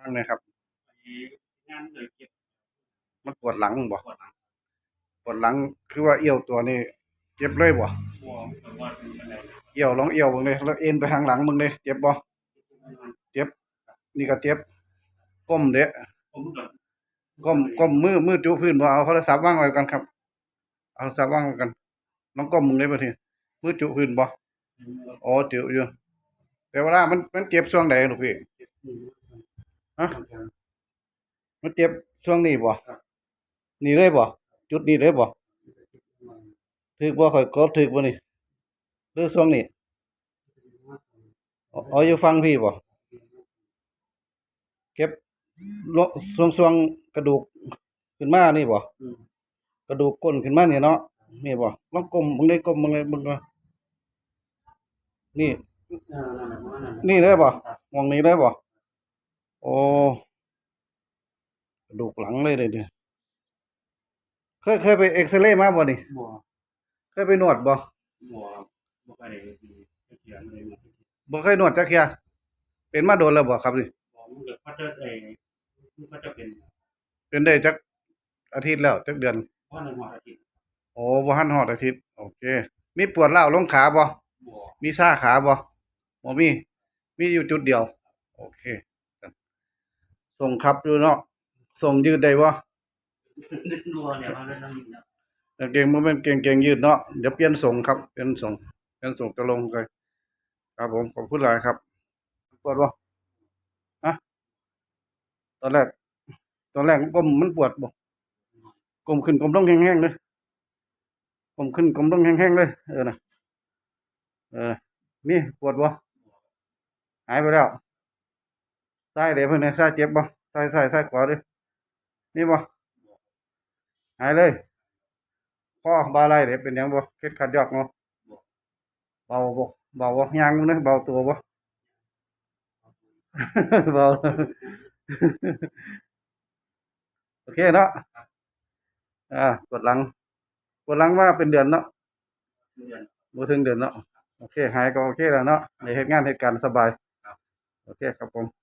ฟังหนะครับ งานเลยเก็บมันปวดหลังบ่ปวดหลังปวดหลังคือว่าเอี่ยวตัวนี้เจ็บเลยบ่บวมแต่ว่าเป็นอะไรเอี่ยวลองเอี่ยวเบิ่งเลยแล้วเอ็นไปทางหลังมึงเลยเจ็บบ่เจ็บ นี่ก็เจ็บ ก้มเด้ผมก็ก้มก้มมือมือจูพื้นบ่เอาโทรศัพท์วางไว้ก่อนครับเอาโทรศัพท์วางไว้ก่อนน้องก้มมึงได้บ่ทีมือจูพื้นบ่อ๋อจูอยู่แต่เวลามันมันเจ็บช่วงใดลูกพี่ ฮะมันเจ็บช่วงนี้บ่นี่เลยบ่จุดนี้เลยบ่ถึกบ่ค่อยกดถึกบ่นี่หรือช่วงนี้อ๋ออ๋ออยู่ฟังพี่บ่เก็บลช่วงช่วงกระดูกขึ้นมานี่บ่กระดูกก้นขึ้นมาเนี่ยเนาะนี่บ่ลองก้มมึงได้ก้มมึงเลยมึงก็นี่ นี่เลยบ่มองนี้เลยบ่ โอ้กระดูกหลังเลยเด้เนี่ยเคยเคยไปเอ็กซเรย์มาบ่นี่บวมเคยไปนวดบ่บวมบวมอะไรดีเขียนอะไรมาบ่เคยนวดจักเที่ยเป็นมาโดนแล้วบ่ครับนี่บวมเกิดเขาจะเองเขาจะเป็น เป็นได้จักอาทิตย์แล้วจักเดือนเพราะในหัวอาทิตย์โอ้บ่ทันฮอดอาทิตย์โอเค มีปวดร้าวลงขาบ่บวมมีซ่าขาบ่บ่มี มีอยู่จุดเดียว โอเค ส่งครับอยู่เนาะส่งยืดได้บ่นัวเนี่ยเขาเล่นน้ำมินเนี่ยกางเกงมันเป็นเกงเกงยืดเนาะเดี๋ยวเปลี่ยนส่งครับเปลี่ยนส่งเปลี่ยนส่งตะลงเลยครับผมขอบคุณหลายครับปวดบ่ฮะตอนแรก ตอนแรกก้มมันปวดบ่ก้มขึ้นก้มลงแห้งๆเลยก้มขึ้นก้มลงแห้งๆเลยเออนะเออนี่ปวดบ่หายไปแล้ว ซ้ายเดี๋ยวเพิ่นนะซ้ายเจ็บบ่ซ้ายซ้ายซ้ายขวาด้นี่บ่หายเลยพ่อบาไหลเด้เป็นยังบ่เคล็ดขัดยอกเนาะเบาบ่เบาบ่ยางมึงนะเบาตัวบ่เบาโอเคเนาะอ่าปวดหลังปวดหลังมาเป็นเดือนเนาะบ่ถึงเดือนเนาะโอเคหายก็โอเคแล้วเนาะได้เฮ็ดงานเฮ็ดการณ์สบายโอเคครับผม